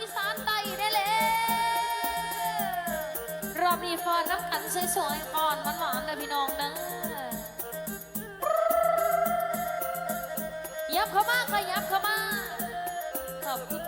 อีสานใต้ได้เลยรอบนี้ฟอนน้ำขันสวยๆก่อนหวานๆเลยพี่น้องนะยับเข้ามาค่ะยับเข้ามาขอบคุณ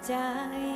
在。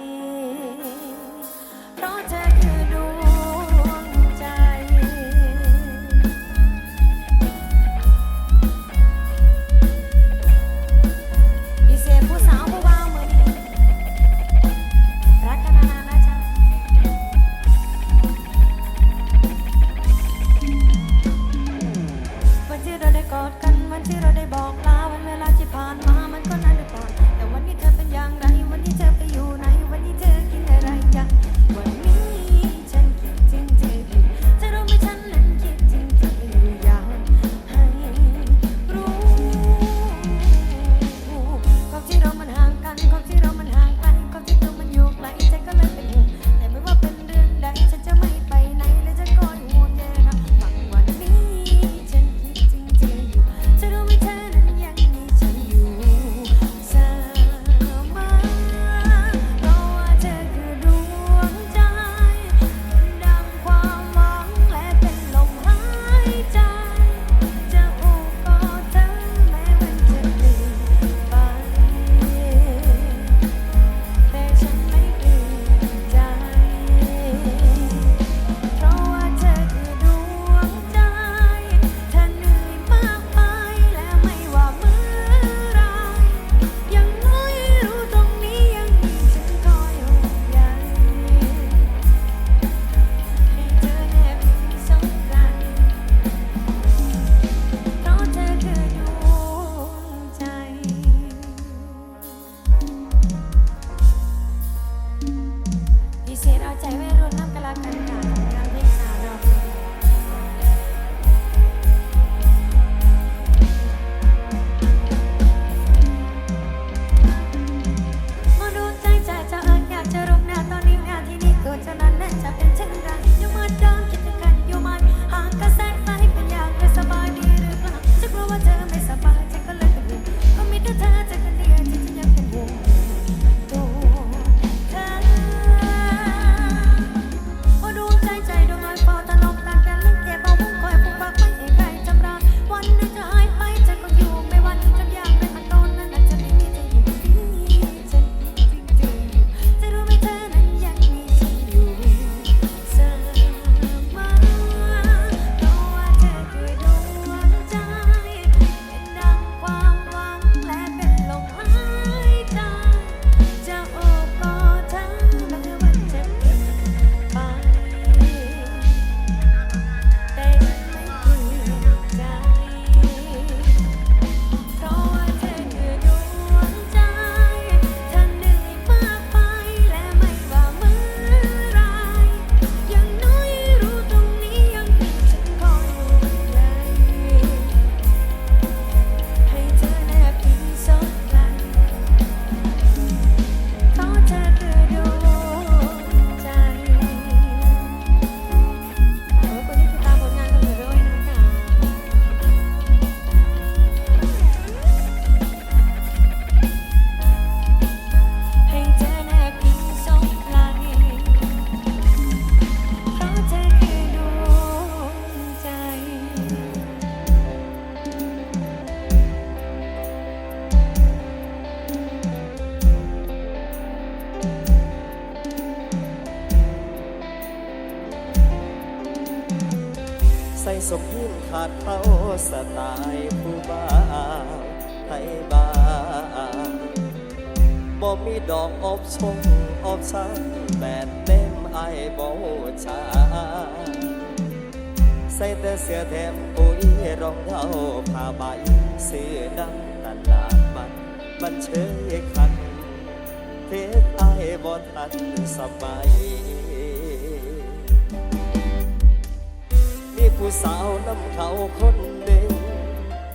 ผู้สาวน้ำเขาคนเด่น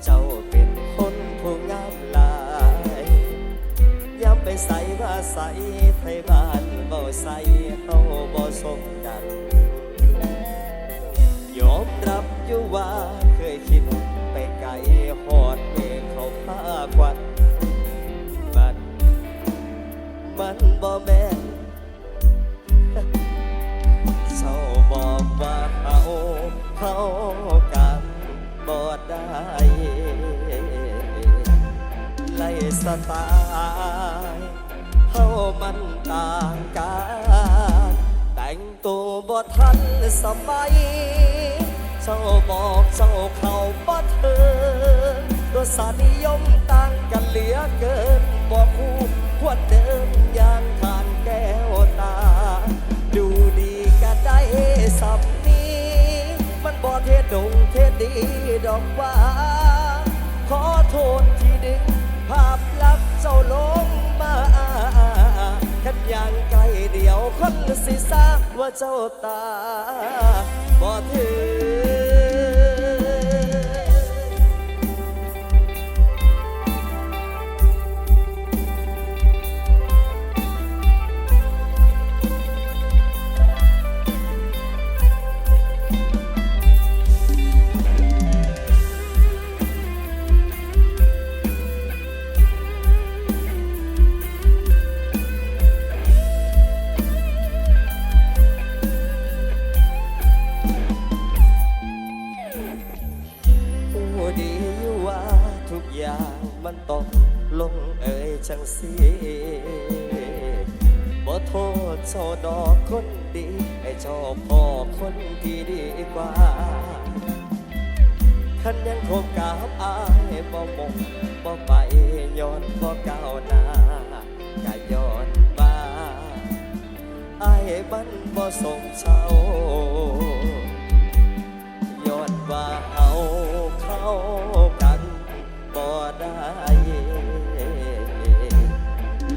เจ้าเป็นคนผู้งามลายย้ำไปใส่ว่าใส่ไทยบ้านบ่ใส่เขาบ่สมดังยอมรับอยู่ว่าเคยคิดไปไกลหอดเมฆเขาพาควันบัดมันบ่แม่ เขากันบ่ได้ไล่สไตล์เขามันต่างกัน แต่งตัวบ่ทันสมัย เจ้าบอกเจ้าเขาบ่เถินตัวสานิยมต่างกันเหลือเกินบอกคู่ ว่าเจ้าตาบ่ถึง อย่างมันต้องลงเอ่ยจังสีบ่โทษเจ้าดอกคนดีให้เจ้าพ่อคนที่ดีกว่าคันยังคบกับอายบ่มงบ่ไปย้อนบ่ก้าวหน้าก็ย้อนมาอายมันบ่สมเช้าย้อนว่าเอาเขา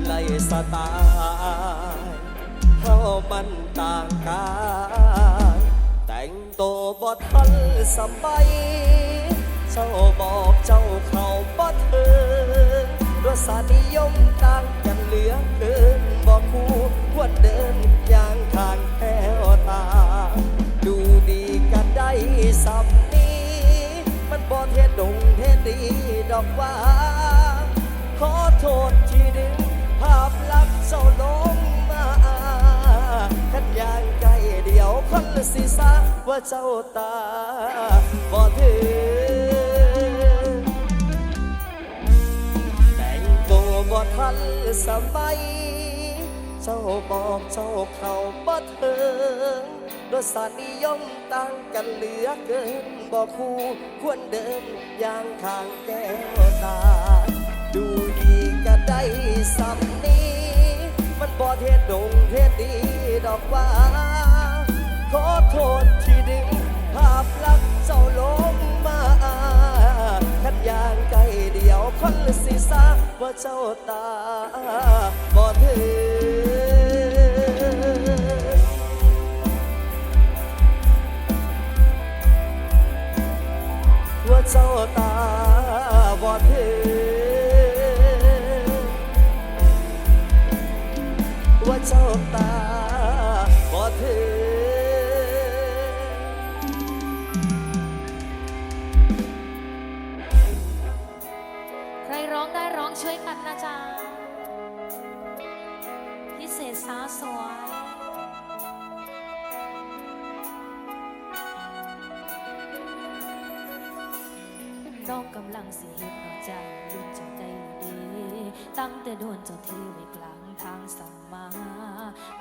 ไล่สไตล์เฮามันต่างกัน แต่งตัวบ่ทันสมัย เจ้าบอกเจ้าเขาบ่ถึงรสนิยมต่างกันเหลือเกินบ่คู่ควรเดินอย่างทางแก้วตา ดูดีกันได้สับนี้ มันบ่เทดงเทดีดอกว่า คนสิสาว่าเจ้าตาบ่ถึงแต่งตัวบ่ทันสมัย เจ้าบอกเจ้าเขาบ่ถึงรสนิยมต่างกันเหลือเกินบ่คู่ควรเดิมอย่างข้างแก้วตา ดูดีก็ได้สัมนี้ มันบ่เทศดงเทศดีดอกว่า ขอโทษที่ดึงภาพลักษณ์เจ้าลงมาคันอย่างไกลเดียวคนสิสาว่าเจ้าตาบ่ถึงว่าเจ้าตาบอดถึงว่าเจ้าตาั้งแต่โดนเจ้าที่ไว้กลางทางสั่งมา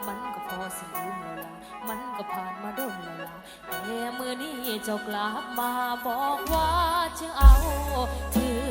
มันก็พอสิลืมแล้วล่ะมันก็ผ่านมาโดนแล้วล่ะแต่มือนี้เจ้ากลับมาบอกว่าจะเอาเธอ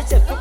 ลอ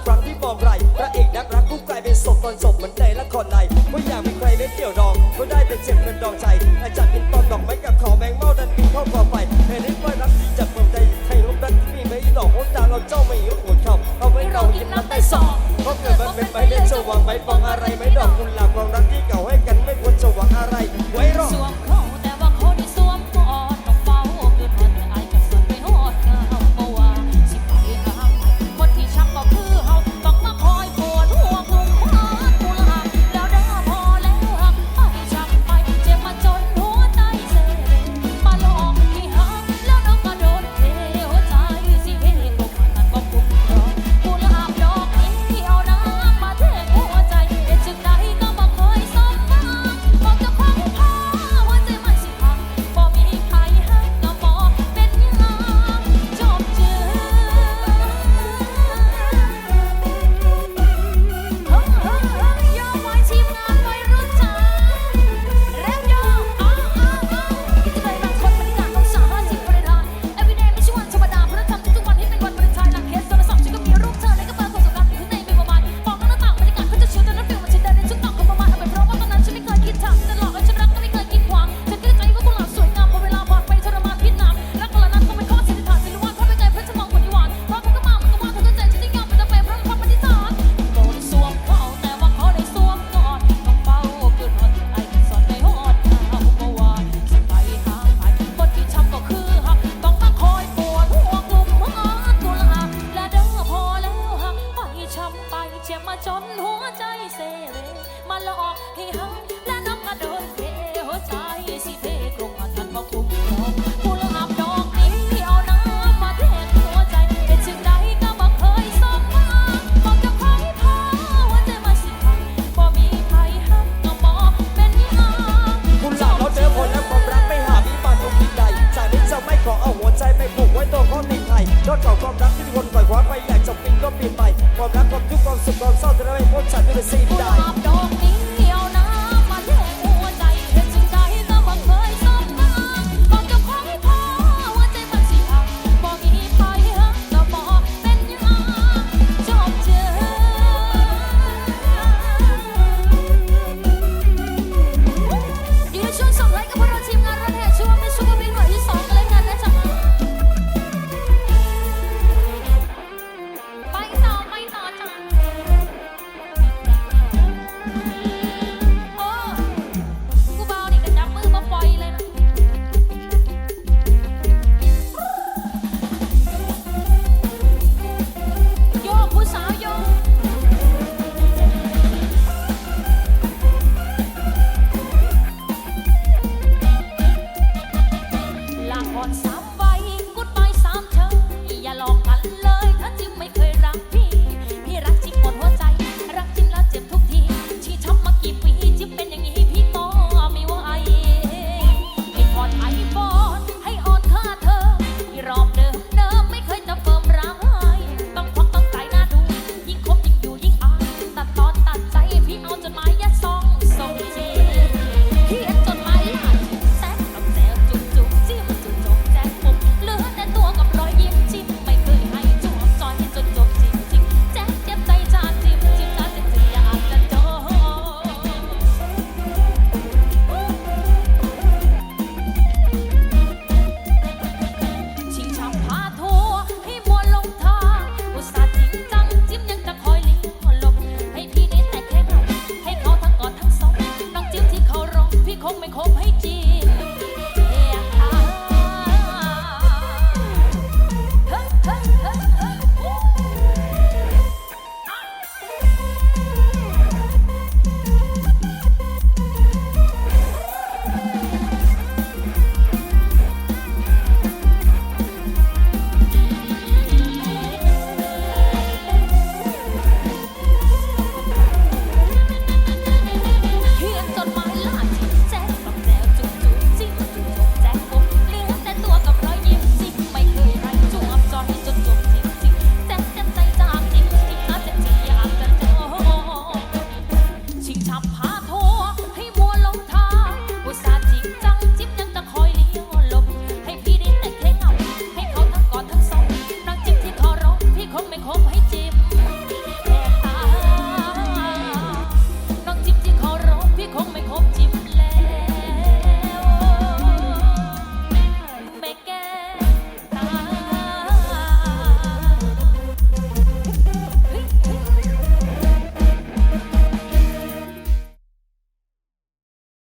หัวใจเซเรมาหลอกให้หายและน้องกระโดดเทหัวใจสิเทกรงอันทันมาคุ้มครองผู้ละาบดอกนี้เอาน้ำมาเทหัวใจเป็นจึงใดก็บ่เคยสมหมาบอกจะคอยพาหัวใจมาสิพังบ่มีใครห้ามก็บ่เป็นยังคุณหลับเราเจอคนแล้วความรักไม่หาพิบัติตรงทีใดจากนี้จะไม่ขอเอาหัวใจไปผูกไว้ตัวคนในไทยยอดเก่าความรักที่วนปล่อยคว้าไปอยากจะปินก็ปินไป ความรักความทุกข์ความสุขความเศร้าจะไม่ห้พ้นฉันไม่สิ่งใด